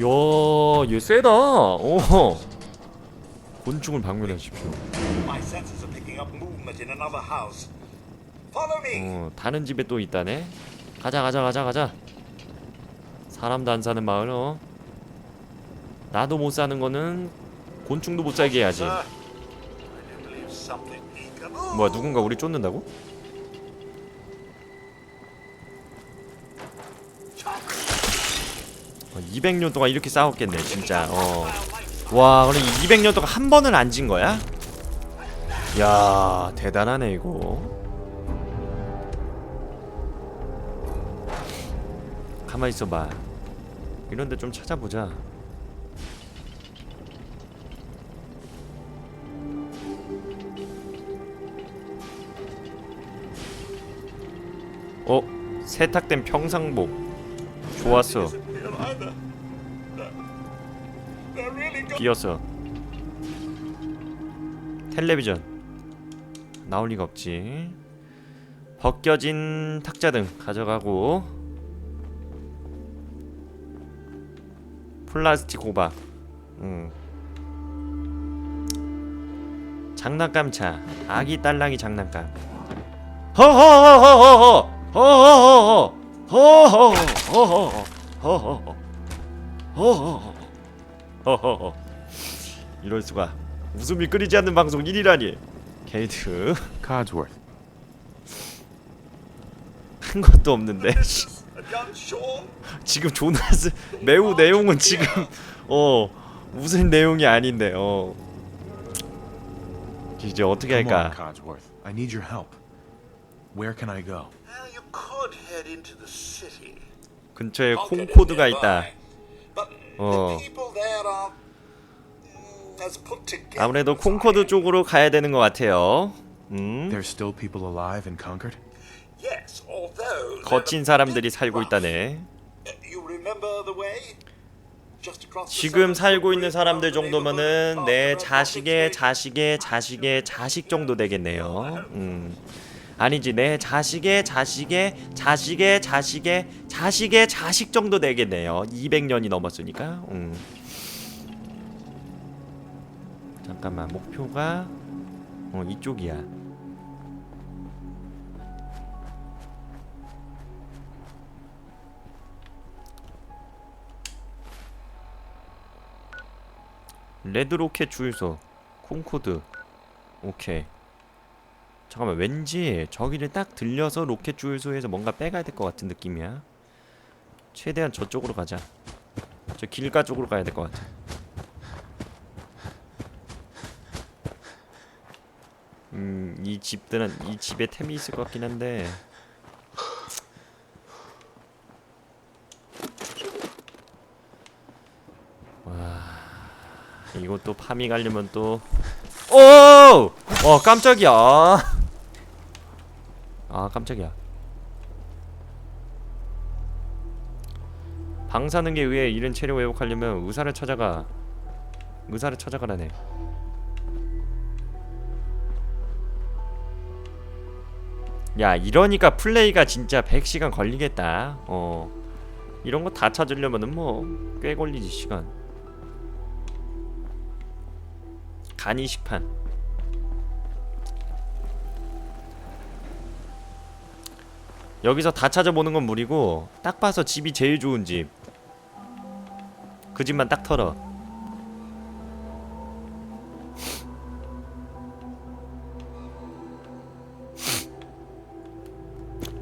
야, 얘 세다. 어. 곤충을 방문하십시오. 어, 다른 집에 또 있다네. 가자, 가자, 가자, 가자. 사람도 안 사는 마을, 어. 나도 못 사는 거는 곤충도 못 살게 해야지. 뭐야, 누군가 우리 쫓는다고? 200년 동안 이렇게 싸웠겠네, 진짜. 어. 와, 그럼 200년 동안 한 번을 안진 거야? 야, 대단하네 이거. 가만 있어봐. 이런데 좀 찾아보자. 어, 세탁된 평상복. 좋았어. 비었어. 텔레비전 나올 리가 없지. 벗겨진 탁자 등 가져가고 플라스틱 호박. 음. 장난감 차. 아기 딸랑이 장난감. 허허허허허허 허허허허 허허허허허 허허허 허허허 허허허 이럴 수가 웃음이 끊이지 않는 방송 1위라니 게이트 Codsworth. 한 것도 없는데. 지금 조나스 매우 내용은 지금 어 무슨 내용이 아닌데 어 이제 어떻게 Come on, 할까 Codsworth. I need your help. Where can I go? Well, you could head into the city. 근처에 콩코드가. 있다 But Oh. the people there are mm, as put together. 아무래도 콩코드. 쪽으로 가야 되는 것 같아요 음 There's still people alive in Concord? Yes, although 거친 사람들이 살고. 있다네 Uh, You remember the way? Just across the 지금 살고 있는 사람들 정도면은 내 자식의 자식의 자식의 자식 정도 되겠네요. 음. 아니지 내 자식의 자식의 자식의 자식의 자식의 자식 정도 되겠네요. 200년이 넘었으니까. 음. 잠깐만 목표가 어 이쪽이야. 레드로켓 주유소 콩코드 오케이 잠깐만 왠지 저기를 딱 들려서 로켓 주유소에서 뭔가 빼가야 될 것 같은 느낌이야. 최대한 저쪽으로 가자. 저 길가 쪽으로 가야 될 것 같아. 음이 집들은 이 집에 템이 있을 것 같긴 한데. 이것도 파밍 하려면 또. 오! 어 깜짝이야 아 깜짝이야. 방사능에 의해 잃은 체력 회복하려면 의사를 찾아가 의사를 찾아가라네. 야 이러니까 플레이가 진짜 100시간 걸리겠다. 어 이런 거 다 찾으려면은 뭐 꽤 걸리지 시간. 간이식판 여기서 다 찾아보는 건 무리고 딱 봐서 집이 제일 좋은 집. 그 집만 딱 털어.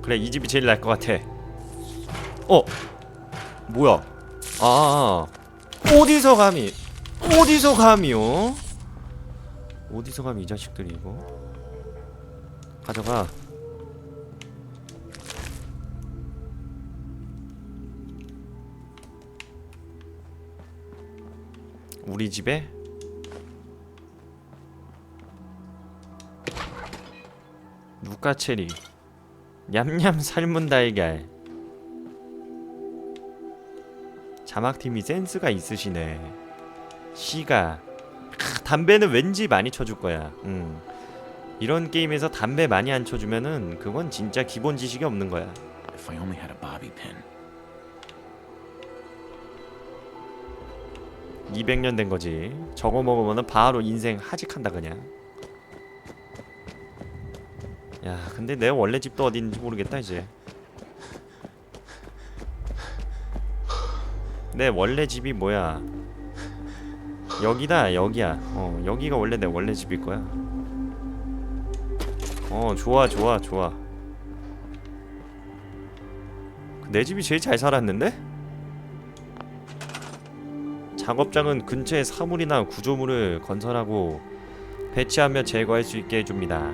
그래 이 집이 제일 나을 것 같아. 어? 뭐야? 아. 어디서 감히? 어디서 감히요? 어디서 감히 이 자식들이 이거? 가져가 우리 집에? 누까체리? 냠냠 삶은 달걀 자막팀이 센스가 있으시네. 시가 크, 담배는 왠지 많이 쳐줄 거야. 음. 이런 게임에서 담배 많이 안 쳐주면은 그건 진짜 기본 지식이 없는 거야. If I only had a bobby pin. 200년 된 거지. 저거 먹으면은 바로 인생 하직한다 그냥. 야, 근데 내 원래 집도 어디 있는지 모르겠다 이제. 내 원래 집이 뭐야? 여기다 여기야. 어, 여기가 원래 내 원래 집일 거야. 어, 좋아, 좋아, 좋아. 내 집이 제일 잘 살았는데? 작업장은 근처에 사물이나 구조물을 건설하고 배치하며 제거할 수 있게 해줍니다.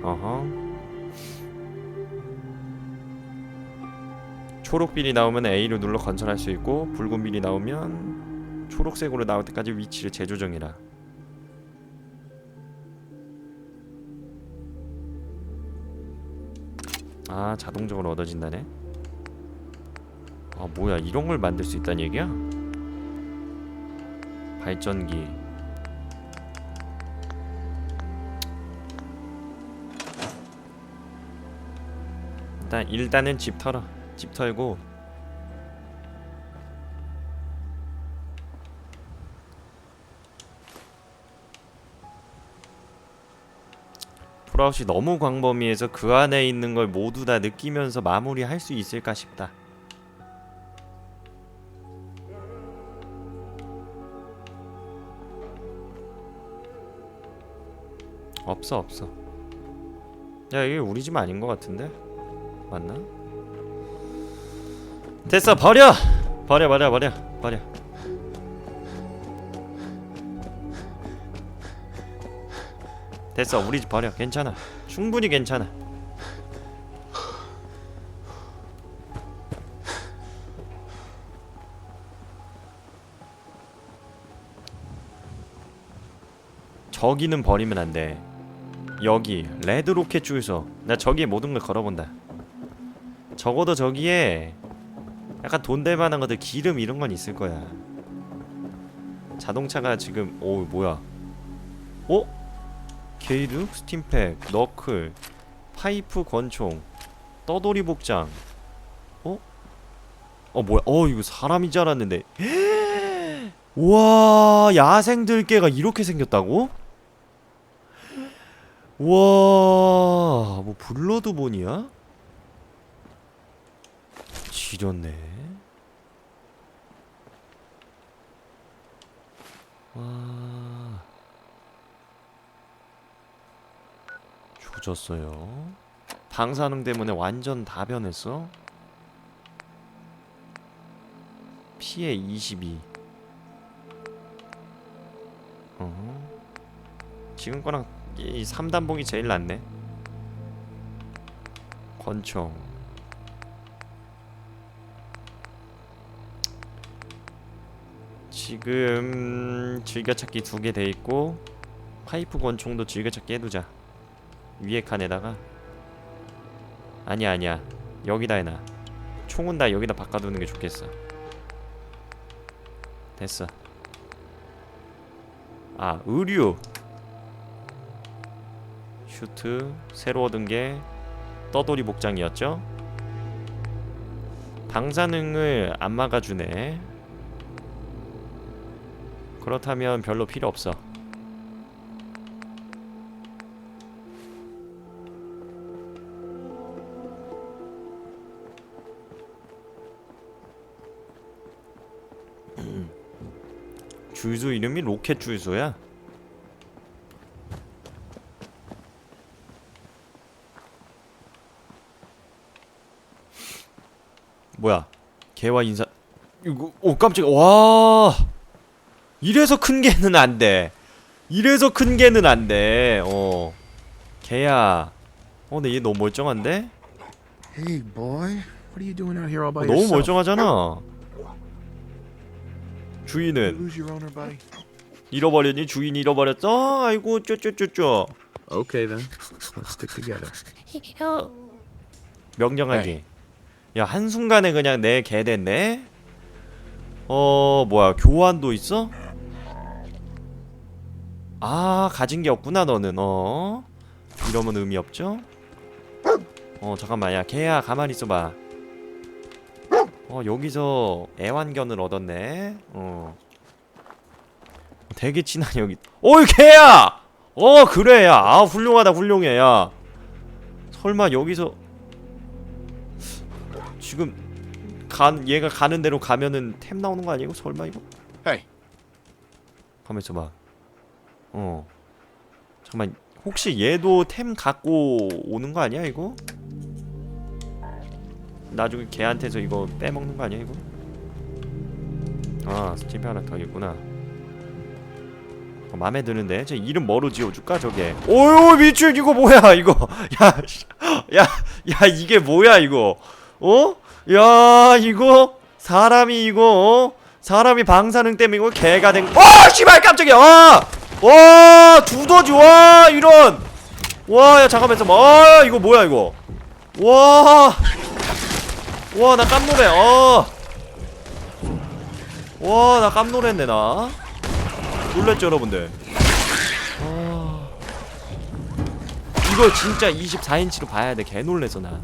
어허. 초록빛이 나오면 A를 눌러 건설할 수 있고 붉은빛이 나오면 초록색으로 나올 때까지 위치를 재조정해라. 아 자동적으로 얻어진다네. 아 뭐야 이런 걸 만들 수 있다는 얘기야? 발전기. 일단 일단은 집 털어. 집 털고 폴아웃이 너무 광범위해서 그 안에 있는 걸 모두 다 느끼면서 마무리할 수 있을까 싶다. 없어 없어. 야 이게 우리 집 아닌 것 같은데 맞나? 됐어 버려 버려 버려 버려 버려. 됐어 우리 집 버려 괜찮아 충분히 괜찮아 저기는 버리면 안돼 여기 레드 로켓 주유소 나 저기에 모든 걸 걸어본다 적어도 저기에 약간 돈 될 만한 것들 기름 이런 건 있을 거야 자동차가 지금 오 뭐야 어? 게이드, 스팀팩, 너클, 파이프 권총, 떠돌이 복장. 어? 어 뭐야? 어 이거 사람인 줄 알았는데. 와 야생 들개가 이렇게 생겼다고? 와 뭐 블러드본이야? 지렸네. 와. 조졌어요. 방사능 때문에 완전 다 변했어. 피해 22. 어. 지금 거랑 이 3단봉이 제일 낫네. 권총. 지금 즐겨찾기 두 개 돼 있고 파이프 권총도 즐겨찾기 해두자. 위에 칸에다가 아니야 아니야 여기다 해놔 총은 다 여기다 바꿔두는 게 좋겠어 됐어 아 의류 슈트 새로 얻은 게 떠돌이 복장이었죠? 방사능을 안 막아주네. 그렇다면 별로 필요 없어. 주유소 이름이 로켓 주유소야. 개와 인사 이거 오 깜짝이야. 와. 이래서 큰 개는 안 돼. 이래서 큰 개는 안 돼. 어. 개야. 어, 근데 얘 너무 멀쩡한데? Hey, boy. What are you doing out here all 어, by 너무 yourself? 멀쩡하잖아. You 주인은 lose your owner, buddy? 잃어버렸니? 주인 잃어버렸어? 아이고 쪼쪼쪼쪼. Okay, then. Let's stick together. 명령하기. 야 한순간에 그냥 내개 됐네. 어 뭐야 교환도 있어? 아 가진 게 없구나 너는 어 이러면 의미 없죠? 어 잠깐만 야 개야 가만히 있어봐. 어 여기서 애완견을 얻었네. 어 되게 친한 여기 어이 개야 어 그래 야아 훌륭하다 훌륭해 야 설마 여기서 간 얘가 가는 대로 가면은 템 나오는 거 아니고 설마 이거? Hey, 가만 있어 봐 어. 잠깐만 혹시 얘도 템 갖고 오는 거 아니야 이거? 나중에 걔한테서 이거 빼먹는 거 아니야 이거? 아 스팀이 하나 더 있구나. 어, 맘에 드는데. 저 이름 뭐로 지어줄까 저게? 오유 미친 이거 뭐야 이거? 야야야 야, 이게 뭐야 이거? 어? 야 이거 사람이 이거 어? 사람이 방사능 때문에 이거 개가 된 어! 씨발 깜짝이야 와! 와 두더지 와 이런 와 야 잠깐만 있어봐 아 이거 뭐야 이거 와 와 나 깜놀해 어. 와 나 깜놀했네 나 놀랬죠 여러분들 아. 이거 진짜 24인치로 봐야 돼 개 놀래서 나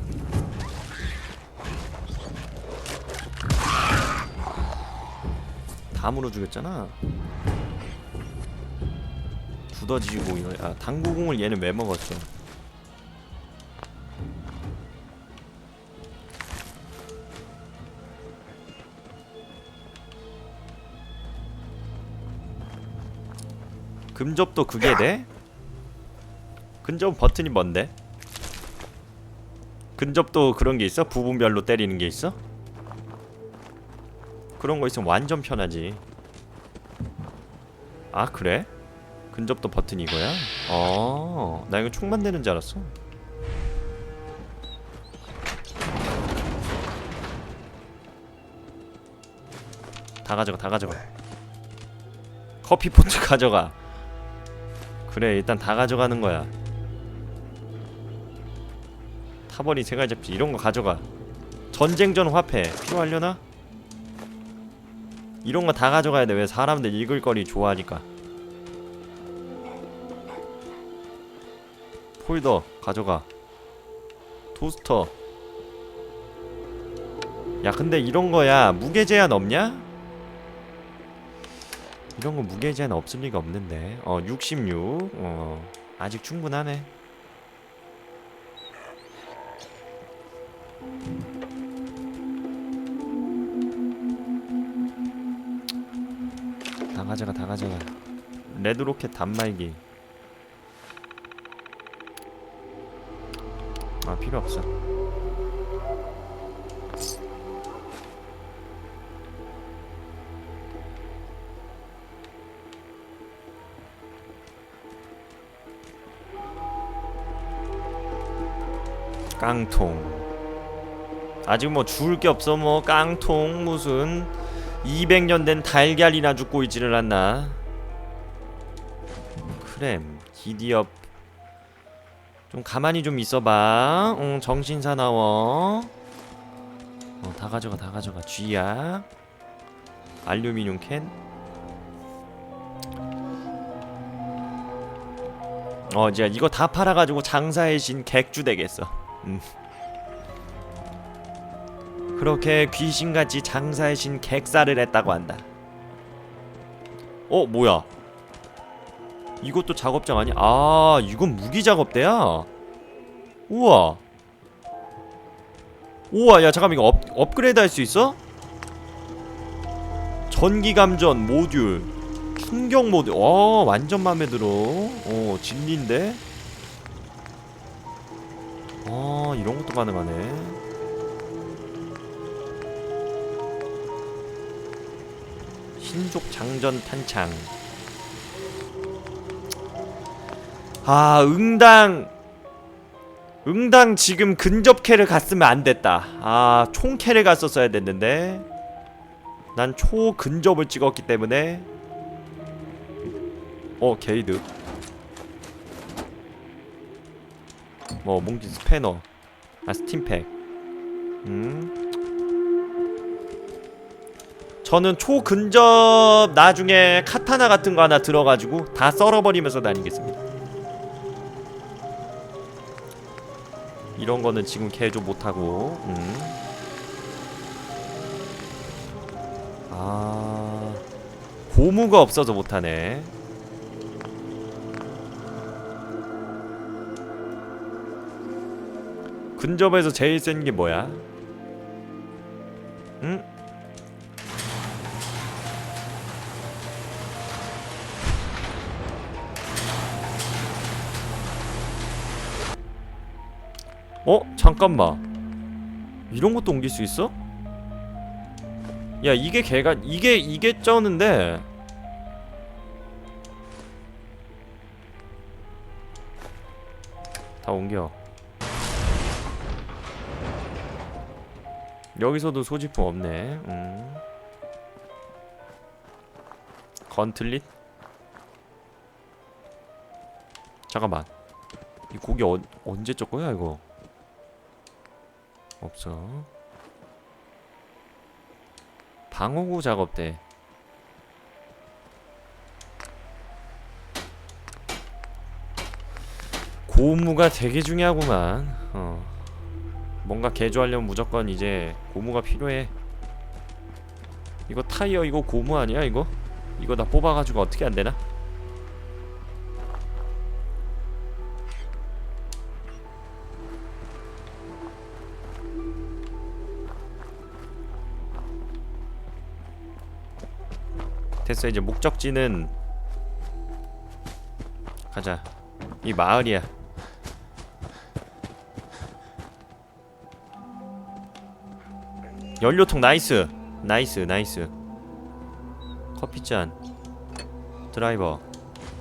다 물어 주겠잖아 두더지고 이거 아 당구공을 얘는 왜 먹었어 금접도 그게 돼? 근접 버튼이 뭔데? 근접도 그런 게 있어? 부분별로 때리는 게 있어? 그런 거 있으면 완전 편하지 아 그래? 근접도 버튼 이거야? 어, 나 이거 총 만드는 줄 알았어. 다 가져가, 다 가져가. 커피 포트 가져가. 그래, 일단 다 가져가는 거야. 타버리 세 가지 잡지 이런 거 가져가. 전쟁전 화폐 필요하려나? 이런 거 다 가져가야 돼. 왜 사람들 읽을 거리 좋아하니까. 폴더 가져가 토스터 야 근데 이런 거야 무게 제한 없냐? 이런 거 무게 제한 없을 리가 없는데 어 66. 어 아직 충분하네 가져가 다 가져가 레드로켓 단말기 아 필요 없어. 깡통. 아직 뭐 주울 게 없어 뭐 깡통 무슨 200년 된 달걀이나 죽고 있지를 않나. 크렘, 기디업 좀 가만히 좀 있어봐. 응, 정신 사나워. 어, 다 가져가, 다 가져가. 쥐약, 알루미늄 캔. 어, 이제 이거 다 팔아가지고 장사의 신 객주 되겠어. 음. 그렇게 귀신같이 장사의 신 객사를 했다고 한다. 어, 뭐야? 이것도 작업장 아니야? 아 이건 무기 작업대야? 우와 우와 야 잠깐만 이거 업, 업그레이드 할 수 있어? 전기 감전 모듈 충격 모드 와 완전 맘에 들어 어 진리인데 아 이런 것도 가능하네 신족 장전 탄창. 아 응당. 응당 지금 근접캐를 갔으면 안 됐다. 아 총캐를 갔었어야 됐는데. 난 초근접을 찍었기 때문에. 어 게이드. 뭐 몽키 스패너. 아 스팀팩. 음 저는 초근접 나중에 카타나 같은 거 하나 들어가지고 다 썰어버리면서 다니겠습니다 이런 거는 지금 개조 못하고 음. 아 고무가 없어서 못하네 근접에서 제일 센 게 뭐야? 응? 어? 잠깐만. 이런 것도 옮길 수 있어? 야 이게 개가 이게 이게 쩌는데. 다 옮겨. 여기서도 소지품 없네. 음. 건틀릿? 잠깐만. 이 고기 어, 언제 쪘 거야 이거 없어 방어구 작업대 고무가 되게 중요하구만 어. 뭔가 개조하려면 무조건 이제 고무가 필요해 이거 타이어 이거 고무 아니야 이거? 이거 다 뽑아가지고 어떻게 안되나? 됐어. 이제 목적지는 가자. 이 마을이야. 연료통 나이스. 나이스 나이스. 커피잔. 드라이버.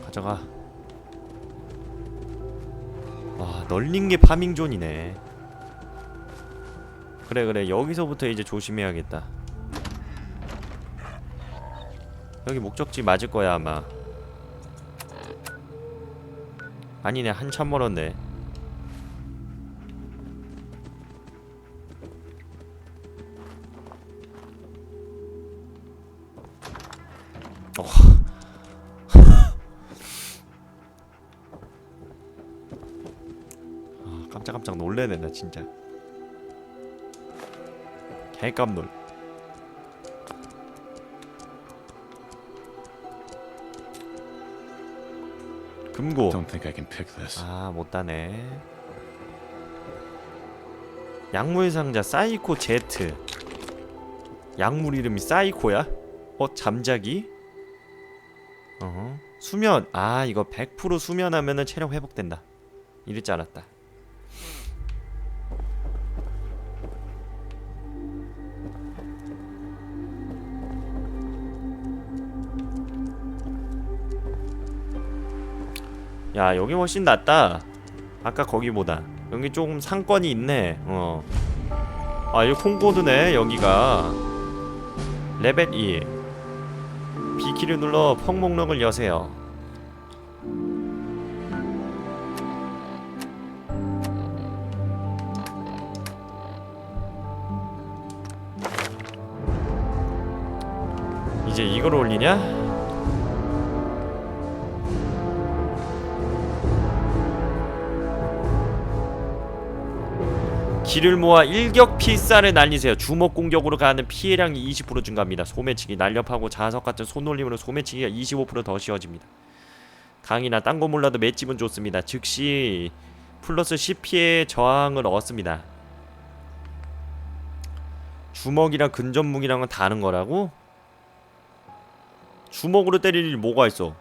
가져가. 와 널린 게 파밍존이네. 그래 그래. 여기서부터 이제 조심해야겠다 여기 목적지 맞을 거야 아마. 아니네 한참 멀었네. 어. 아, 깜짝깜짝 놀래네 나 진짜. 개깜놀 금고. Don't think I can pick this. 아 못다네. 약물 상자 사이코 제트. 약물 이름이 사이코야? 어 잠자기? 어 수면. 아 이거 100% 수면하면은 체력 회복된다. 이럴 줄 알았다 야 여기 훨씬 낫다. 아까 거기보다. 여기 조금 상권이 있네. 어아 여기 콩코드네 여기가. 레벨 2 B키를 눌러 펑 목록을 여세요. 이제 이걸 올리냐? 기를 모아 일격 필사를 날리세요. 주먹 공격으로 가는 피해량이 20% 증가합니다. 소매치기, 날렵하고 자석 같은 손놀림으로 소매치기가 25%더 쉬워집니다. 강이나 딴 거 몰라도 맷집은 좋습니다. 즉시 플러스 10 피해 저항을 얻습니다. 주먹이랑 근접 무기랑은 다른 거라고? 주먹으로 때릴 일 뭐가 있어?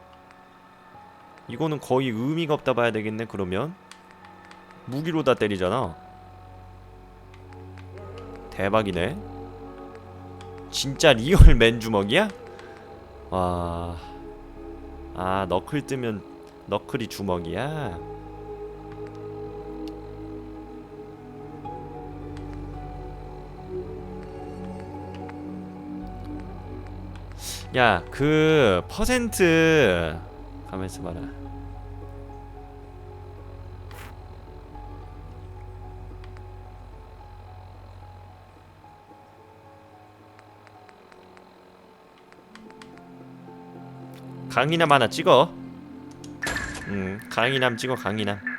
이거는 거의 의미가 없다 봐야 되겠네. 그러면 무기로 다 때리잖아. 대박이네. 진짜 리얼 맨 주먹이야? 와. 아, 너클 뜨면 너클이 주먹이야. 야, 그 퍼센트 가만 있어 봐라. 강인함 하나 찍어. 음, 강인함 찍어 강인함.